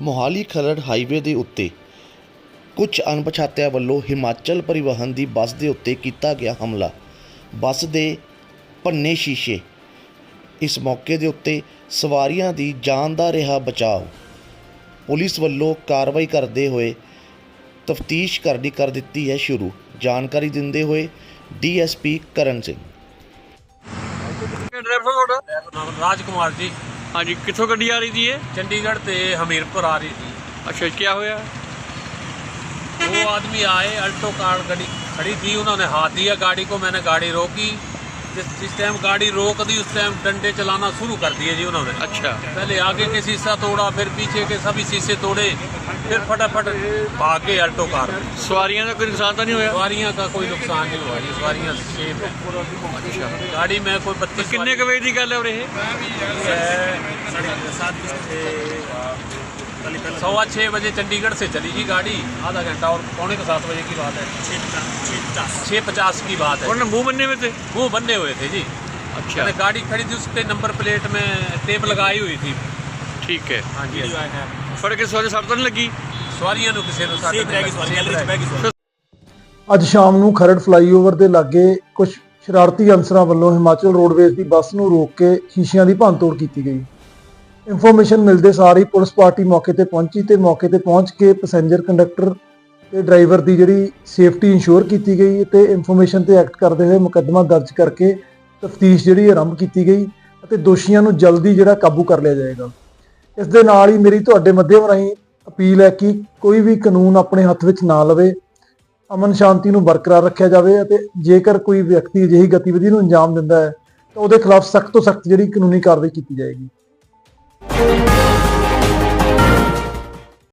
Mohali Kharar highway ਦੇ ਉੱਤੇ ਕੁਝ ਅਣਪਛਾਤਿਆਂ ਵੱਲੋਂ ਹਿਮਾਚਲ ਪਰਿਵਹਨ ਦੀ ਬੱਸ ਦੇ ਉੱਤੇ ਕੀਤਾ ਗਿਆ ਹਮਲਾ। ਬੱਸ ਦੇ ਭੰਨੇ ਸ਼ੀਸ਼ੇ। ਇਸ ਮੌਕੇ ਦੇ ਉੱਤੇ ਸਵਾਰੀਆਂ ਦੀ ਜਾਨ ਦਾ ਰਿਹਾ ਬਚਾਅ ਪੁਲਿਸ ਵੱਲੋਂ ਕਾਰਵਾਈ ਕਰਦੇ ਹੋਏ ਤਫਤੀਸ਼ ਕਰਨੀ ਕਰ ਦਿੱਤੀ ਹੈ ਸ਼ੁਰੂ। ਜਾਣਕਾਰੀ ਦਿੰਦੇ ਹੋਏ ਡੀਐਸਪੀ ਕਰਨ ਸਿੰਘ। ਡਰਾਈਵਰ ਤੁਹਾਡਾ? ਨਾਮ ਰਾਜ ਕੁਮਾਰ ਜੀ। ਹਾਂਜੀ ਕਿੱਥੋਂ ਗੱਡੀ ਆ ਰਹੀ ਸੀ ਇਹ चंडीगढ़ से हमीरपुर आ रही थी ਅੱਛਾ ਕੀ ਹੋਇਆ वो आदमी आए अल्टो कार गाड़ी खड़ी थी उन्होंने हाथ दिया गाड़ी को मैंने गाड़ी रोकी जिस जिस टाइम गाड़ी रोक दी उस टाइम डंडे चलाना शुरू कर दिए जी उन्होंने अच्छा पहले आगे के शीशा तोड़ा फिर पीछे के सभी शीशे तोड़े फिर फटाफट भाग गए अल्टो कार सवारियां का कोई नुकसान तो नहीं हुआ सवारियां का कोई नुकसान नहीं हुआ जी सवारियां सेफ है अच्छा गाड़ी में कोई बत्तीस किन्ने कवे की गल है सवा छः बजे चंडीगढ़ से चली जी गाड़ी आधा घंटा और पौने के सात बजे की बात है छः पचास की बात है ਉਹਨਾਂ ਮੂੰਹ ਬੰਨੇ ਹੋਏ ਤੇ मुंह बंधे हुए थे जी ਅੱਛਾ मैंने गाड़ी खड़ी थी उस पे नंबर प्लेट में टेप लगाई हुई थी ਠੀਕ ਹੈ हाँ जी ਫੜ ਕੇ ਸਵਾਰੀ ਸੱਟ ਤਾਂ ਨਹੀਂ ਲੱਗੀ सवारियां नु किसी नु साथ नहीं ਅੱਜ ਸ਼ਾਮ ਨੂੰ ਖਰੜ ਫਲਾਈਓਵਰ ਦੇ ਲਾਗੇ ਕੁਝ ਸ਼ਰਾਰਤੀ ਅਨਸਰਾਂ ਵੱਲੋਂ ਹਿਮਾਚਲ ਰੋਡਵੇਜ਼ ਦੀ ਬੱਸ ਨੂੰ ਰੋਕ ਕੇ ਸ਼ੀਸ਼ਿਆਂ ਦੀ ਭੰਨਤੋੜ ਕੀਤੀ ਗਈ ਇਨਫੋਰਮੇਸ਼ਨ ਮਿਲਦੇ ਸਾਰ ਹੀ ਪੁਲਿਸ ਪਾਰਟੀ ਮੌਕੇ ਤੇ ਪਹੁੰਚੀ ਤੇ ਮੌਕੇ ਤੇ ਪਹੁੰਚ ਕੇ ਪੈਸੇਂਜਰ ਕੰਡਕਟਰ ਤੇ ਡਰਾਈਵਰ ਦੀ ਜਿਹੜੀ ਸੇਫਟੀ ਇੰਸ਼ੋਰ ਕੀਤੀ ਗਈ ਤੇ ਇਨਫੋਰਮੇਸ਼ਨ ਤੇ ਐਕਟ ਕਰਦੇ ਹੋਏ ਮੁਕੱਦਮਾ ਦਰਜ ਕਰਕੇ ਤਫਤੀਸ਼ ਜਿਹੜੀ ਆਰੰਭ ਕੀਤੀ ਗਈ ਅਤੇ ਦੋਸ਼ੀਆਂ ਨੂੰ ਜਲਦੀ ਜਿਹੜਾ ਕਾਬੂ ਕਰ ਲਿਆ ਜਾਏਗਾ। ਇਸ ਦੇ ਨਾਲ ਹੀ ਮੇਰੀ ਤੁਹਾਡੇ ਮਾਧਿਅਮ ਰਾਹੀਂ ਅਪੀਲ ਹੈ ਕਿ ਕੋਈ ਵੀ ਕਾਨੂੰਨ ਆਪਣੇ ਹੱਥ ਵਿੱਚ ਨਾ ਲਵੇ, ਅਮਨ ਸ਼ਾਂਤੀ ਨੂੰ ਬਰਕਰਾਰ ਰੱਖਿਆ ਜਾਵੇ ਅਤੇ ਜੇਕਰ ਕੋਈ ਵਿਅਕਤੀ ਅਜਿਹੀ ਗਤੀਵਿਧੀ ਨੂੰ ਅੰਜਾਮ ਦਿੰਦਾ ਹੈ ਤਾਂ ਉਹਦੇ ਖਿਲਾਫ ਸਖਤ ਤੋਂ ਸਖਤ ਜਿਹੜੀ ਕਾਨੂੰਨੀ ਕਾਰਵਾਈ ਕੀਤੀ ਜਾਏਗੀ। Thank you.